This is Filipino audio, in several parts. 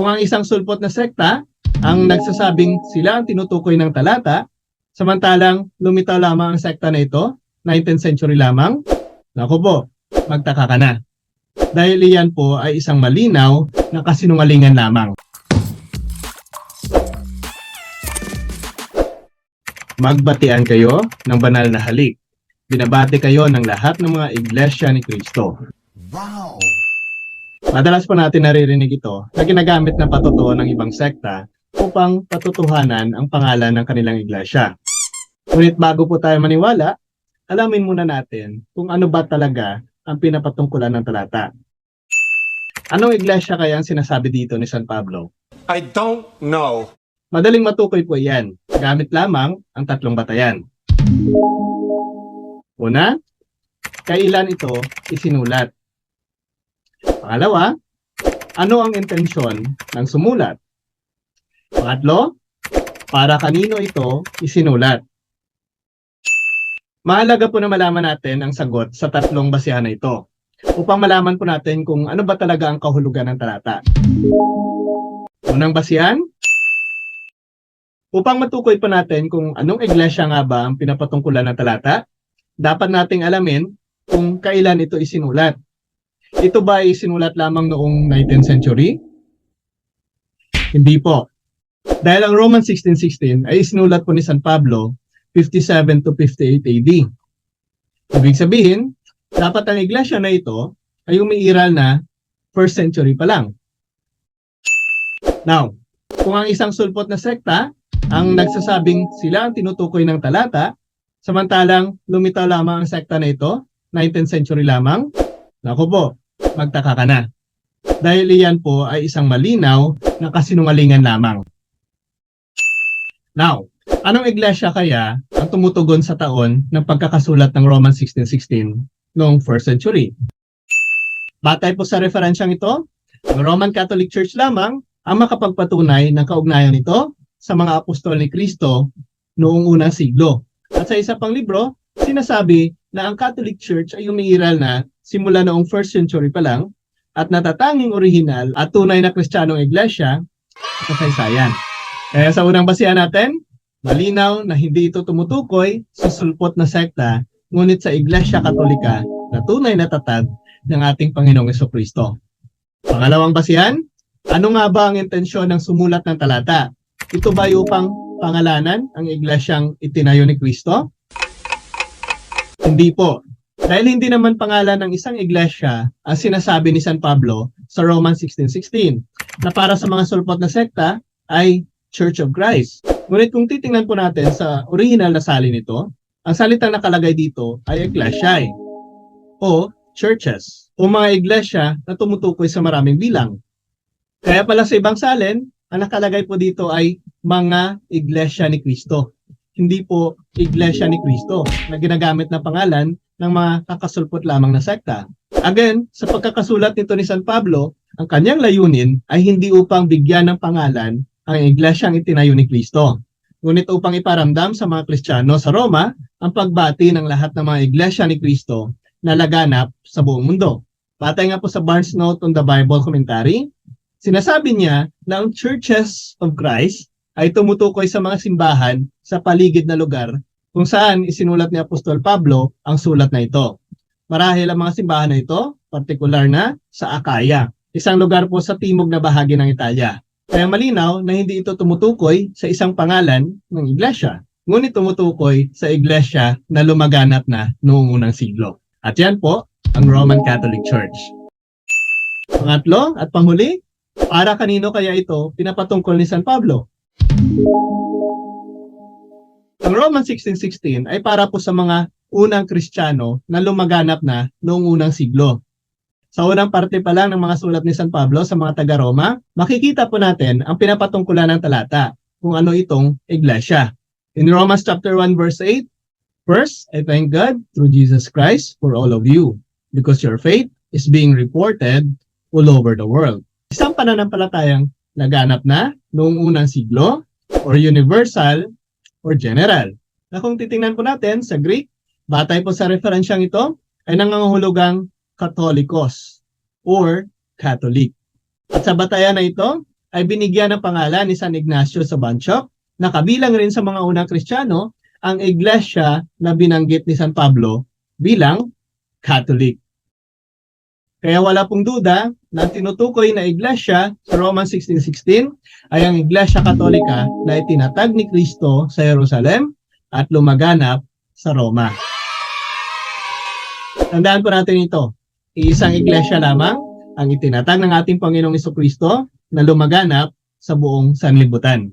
Kung ang isang sulpot na sekta ang nagsasabing sila ang tinutukoy ng talata, samantalang lumitaw lamang ang sekta na ito, 19th century lamang, naku po, magtaka ka na. Dahil iyan po ay isang malinaw na kasinungalingan lamang. Magbatian kayo ng banal na halik. Binabati kayo ng lahat ng mga iglesia ni Kristo. Wow! Madalas po natin naririnig ito na ginagamit na patutuo ng ibang sekta upang patutuhanan ang pangalan ng kanilang iglesia. Ngunit bago po tayo maniwala, alamin muna natin kung ano ba talaga ang pinapatungkulan ng talata. Anong iglesia kaya ang sinasabi dito ni San Pablo? I don't know. Madaling matukoy po yan. Gamit lamang ang tatlong batayan. Una, kailan ito isinulat? Pangalawa, ano ang intensyon ng sumulat? Pangatlo, para kanino ito isinulat? Mahalaga po na malaman natin ang sagot sa tatlong basihan na ito upang malaman po natin kung ano ba talaga ang kahulugan ng talata. Unang basihan, upang matukoy pa natin kung anong iglesia nga ba ang pinapatungkulan ng talata, dapat nating alamin kung kailan ito isinulat. Ito ba ay sinulat lamang noong 19th century? Hindi po. Dahil ang Roman 1616 ay isinulat po ni San Pablo 57 to 58 AD. Ibig sabihin, dapat ang iglesia na ito ay umiiral na 1st century pa lang. Now, kung ang isang sulpot na sekta ang nagsasabing sila ang tinutukoy ng talata, samantalang lumitaw lamang ang sekta na ito, 19th century lamang, naku po, magtaka ka na. Dahil iyan po ay isang malinaw na kasinungalingan lamang. Now, anong iglesia kaya ang tumutugon sa taon ng pagkakasulat ng Roman 1616 noong 1st century? Batay po sa referensyang ito, ang Roman Catholic Church lamang ang makapagpatunay ng kaugnayan nito sa mga apostol ni Kristo noong unang siglo. At sa isa pang libro, sinasabi na ang Catholic Church ay umiiral na simula noong 1st century pa lang at natatanging orihinal at tunay na kristyanong iglesia sa kasaysayan. Kaya sa unang basihan natin, malinaw na hindi ito tumutukoy sa sulpot na sekta, ngunit sa Iglesia Katolika na tunay na tatag ng ating Panginoong Kristo. Pangalawang basihan, ano nga ba ang intensyon ng sumulat ng talata? Ito ba upang pangalanan ang iglesyang itinayo ni Kristo? Hindi po. Dahil hindi naman pangalan ng isang iglesia ang sinasabi ni San Pablo sa Roman 16.16 na para sa mga sulpot na sekta ay Church of Christ. Ngunit kung titingnan po natin sa original na salin nito, ang salitang nakalagay dito ay ecclesiae o churches o mga iglesia na tumutukoy sa maraming bilang. Kaya pala sa ibang salin, ang nakalagay po dito ay mga iglesia ni Kristo. Hindi po iglesia ni Kristo na ginagamit na pangalan ng mga kakasulpot lamang na sekta. Again, sa pagkakasulat nito ni San Pablo, ang kanyang layunin ay hindi upang bigyan ng pangalan ang iglesyang itinayo ni Kristo. Ngunit upang iparamdam sa mga Kristiyano sa Roma ang pagbati ng lahat ng mga iglesia ni Kristo na laganap sa buong mundo. Batay nga po sa Barnes Note on the Bible Commentary, sinasabi niya na ang Churches of Christ ay tumutukoy sa mga simbahan sa paligid na lugar kung saan isinulat ni Apostol Pablo ang sulat na ito. Marahil ang mga simbahan na ito, partikular na sa Akaya, isang lugar po sa timog na bahagi ng Italia. Kaya malinaw na hindi ito tumutukoy sa isang pangalan ng iglesia, ngunit tumutukoy sa iglesia na lumaganap na noong unang siglo. At yan po ang Roman Catholic Church. Pangatlo at panghuli, para kanino kaya ito pinapatungkol ni San Pablo? Ang Roman 1616 ay para po sa mga unang Kristiyano na lumaganap na noong unang siglo. Sa unang parte pa lang ng mga sulat ni San Pablo sa mga taga-Roma, makikita po natin ang pinapatungkulan ng talata kung ano itong iglesia. In Romans chapter 1 verse 8, First, I thank God through Jesus Christ for all of you because your faith is being reported all over the world. Isang pananampalatayang naganap na noong unang siglo or universal or general. Na kung titingnan po natin sa Greek, batay po sa referensyang ito, ay nangangahulugang Katolikos or Catholic. At sa batayan na ito, ay binigyan ng pangalan ni San Ignacio sa Banchok na kabilang rin sa mga unang Kristiyano ang iglesia na binanggit ni San Pablo bilang Catholic. Kaya wala pong duda na tinutukoy na iglesia sa Romans 16.16 ay ang Iglesia Katolika na itinatag ni Kristo sa Jerusalem at lumaganap sa Roma. Tandaan po natin ito. Iisang iglesia lamang ang itinatag ng ating Panginoong Kristo na lumaganap sa buong sanlibutan.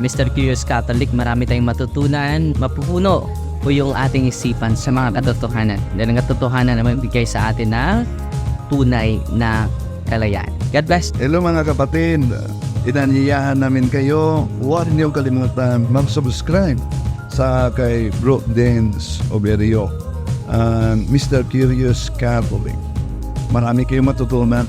Mr. Curious Catholic, marami tayong matutunan, mapupuno po yung ating isipan sa mga katotohanan. Dahil ang katotohanan na magbigay sa atin ng tunay na kalayaan. God bless. Hello mga kapatid, inanyayahan namin kayo, huwag niyong kalimutan mag-subscribe sa kay Bro Dance Oberio, and Mr. Curious Catholic. Marami kayong matutunan